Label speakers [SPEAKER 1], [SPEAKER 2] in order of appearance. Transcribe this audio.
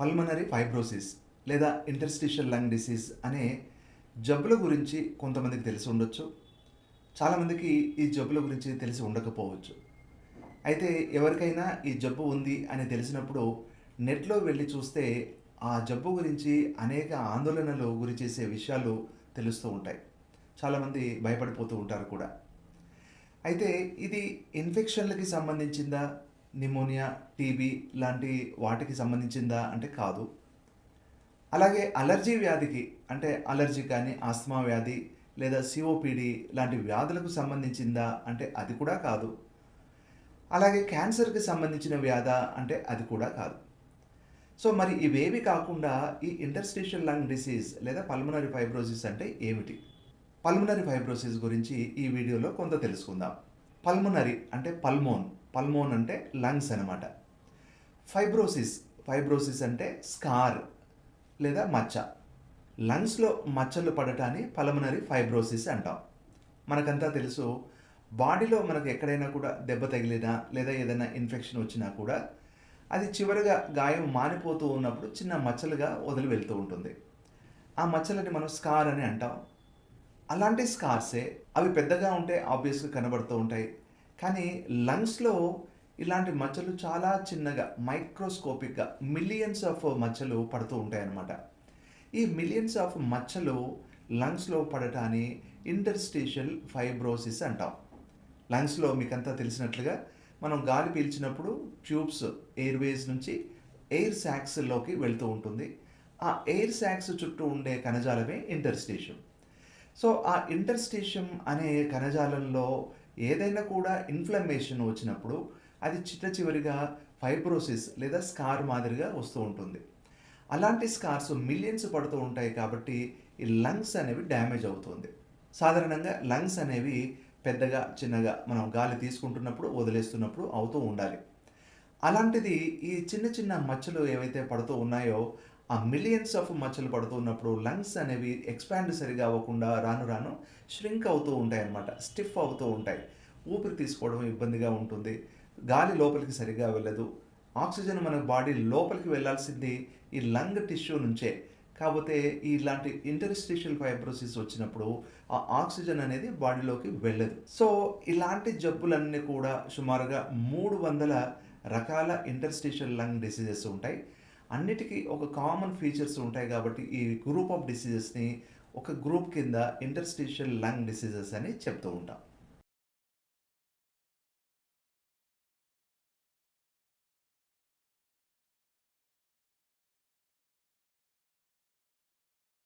[SPEAKER 1] Pulmonary fibrosis లేదా interstitial lung disease అనే జబ్బుల గురించి కొంతమందికి తెలిసి ఉండొచ్చు. చాలామందికి ఈ జబ్బుల గురించి తెలిసి ఉండకపోవచ్చు. అయితే ఎవరికైనా ఈ జబ్బు ఉంది అని తెలిసినప్పుడు నెట్లో వెళ్ళి చూస్తే ఆ జబ్బు గురించి అనేక ఆందోళనలు గురి చేసే విషయాలు తెలుస్తూ ఉంటాయి. చాలామంది భయపడిపోతూ ఉంటారు కూడా. అయితే ఇది ఇన్ఫెక్షన్లకి సంబంధించిందా? నిమోనియా టీబీ లాంటి వాటికి సంబంధించిందా అంటే కాదు. అలాగే అలర్జీ వ్యాధికి అంటే అలర్జీ కానీ ఆస్తమా వ్యాధి లేదా సిఓపిడి లాంటి వ్యాధులకు సంబంధించిందా అంటే అది కూడా కాదు. అలాగే క్యాన్సర్కి సంబంధించిన వ్యాధ అంటే అది కూడా కాదు. సో మరి ఇవేవి కాకుండా ఈ ఇంటర్స్టిషియల్ లంగ్ డిసీజ్ లేదా పల్మనరీ ఫైబ్రోసిస్ అంటే ఏమిటి? పల్మనరీ ఫైబ్రోసిస్ గురించి ఈ వీడియోలో కొంత తెలుసుకుందాం. పల్మనరీ అంటే పల్మోన్. పల్మోన్ అంటే లంగ్స్ అనమాట ఫైబ్రోసిస్ ఫైబ్రోసిస్ అంటే స్కార్ లేదా మచ్చ. లంగ్స్లో మచ్చలు పడటాన్ని పల్మనరీ ఫైబ్రోసిస్ అంటాం. మనకంతా తెలుసు బాడీలో మనకు ఎక్కడైనా కూడా దెబ్బ తగిలినా లేదా ఏదైనా ఇన్ఫెక్షన్ వచ్చినా కూడా అది చివరిగా గాయం మానిపోతూ ఉన్నప్పుడు చిన్న మచ్చలుగా వదిలి వెళ్తూ ఉంటుంది. ఆ మచ్చలని మనం స్కార్ అని అంటాం. అలాంటి స్కార్సే అవి పెద్దగా ఉంటే ఆబ్వియస్గా కనబడుతూ ఉంటాయి. కానీ లంగ్స్లో ఇలాంటి మచ్చలు చాలా చిన్నగా మైక్రోస్కోపిక్గా మిలియన్స్ ఆఫ్ మచ్చలు పడుతూ ఉంటాయి అన్నమాట ఈ మిలియన్స్ ఆఫ్ మచ్చలు లంగ్స్లో పడటాన్ని ఇంటర్స్టేషియల్ ఫైబ్రోసిస్ అంటాం. లంగ్స్లో మీకంతా తెలిసినట్లుగా మనం గాలి పీల్చినప్పుడు ట్యూబ్స్ ఎయిర్వేస్ నుంచి ఎయిర్ శాక్స్లోకి వెళ్తూ ఉంటుంది. ఆ ఎయిర్ శాక్స్ చుట్టూ ఉండే కణజాలమే ఇంటర్స్టేషియం సో ఆ ఇంటర్స్టేషియం అనే కణజాలంలో ఏదైనా కూడా ఇన్ఫ్లమేషన్ వచ్చినప్పుడు అది చిట్ట చివరిగా ఫైబ్రోసిస్ లేదా స్కార్ మాదిరిగా వస్తూ ఉంటుంది. అలాంటి స్కార్స్ మిలియన్స్ పడుతూ ఉంటాయి కాబట్టి ఈ లంగ్స్ అనేవి డ్యామేజ్ అవుతుంది. సాధారణంగా లంగ్స్ అనేవి పెద్దగా చిన్నగా మనం గాలి తీసుకుంటున్నప్పుడు వదిలేస్తున్నప్పుడు అవుతూ ఉండాలి. అలాంటిది ఈ చిన్న చిన్న మచ్చలు ఏవైతే పడుతూ ఉన్నాయో ఆ మిలియన్స్ ఆఫ్ మచ్చలు పడుతూ ఉన్నప్పుడు లంగ్స్ అనేవి ఎక్స్పాండ్ సరిగా అవ్వకుండా రాను రాను ష్రింక్ అవుతూ ఉంటాయి అన్నమాట స్టిఫ్ అవుతూ ఉంటాయి. ఊపిరి తీసుకోవడం ఇబ్బందిగా ఉంటుంది. గాలి లోపలికి సరిగా వెళ్ళదు. ఆక్సిజన్ మన బాడీ లోపలికి వెళ్ళాల్సింది ఈ లంగ్ టిష్యూ నుంచే. కాకపోతే ఇలాంటి ఇంటర్స్టిషియల్ ఫైబ్రోసిస్ వచ్చినప్పుడు ఆ ఆక్సిజన్ అనేది బాడీలోకి వెళ్ళదు. సో ఇలాంటి జబ్బులన్నీ కూడా సుమారుగా మూడు వందల రకాల ఇంటర్స్టిషియల్ లంగ్ డిసీజెస్ ఉంటాయి. అన్నిటికీ ఒక కామన్ ఫీచర్స్ ఉంటాయి కాబట్టి ఈ గ్రూప్ ఆఫ్ డిసీజెస్ని ఒక గ్రూప్ కింద ఇంటర్స్టిషియల్ లంగ్ డిసీజెస్ అని చెప్తూ ఉంటాం.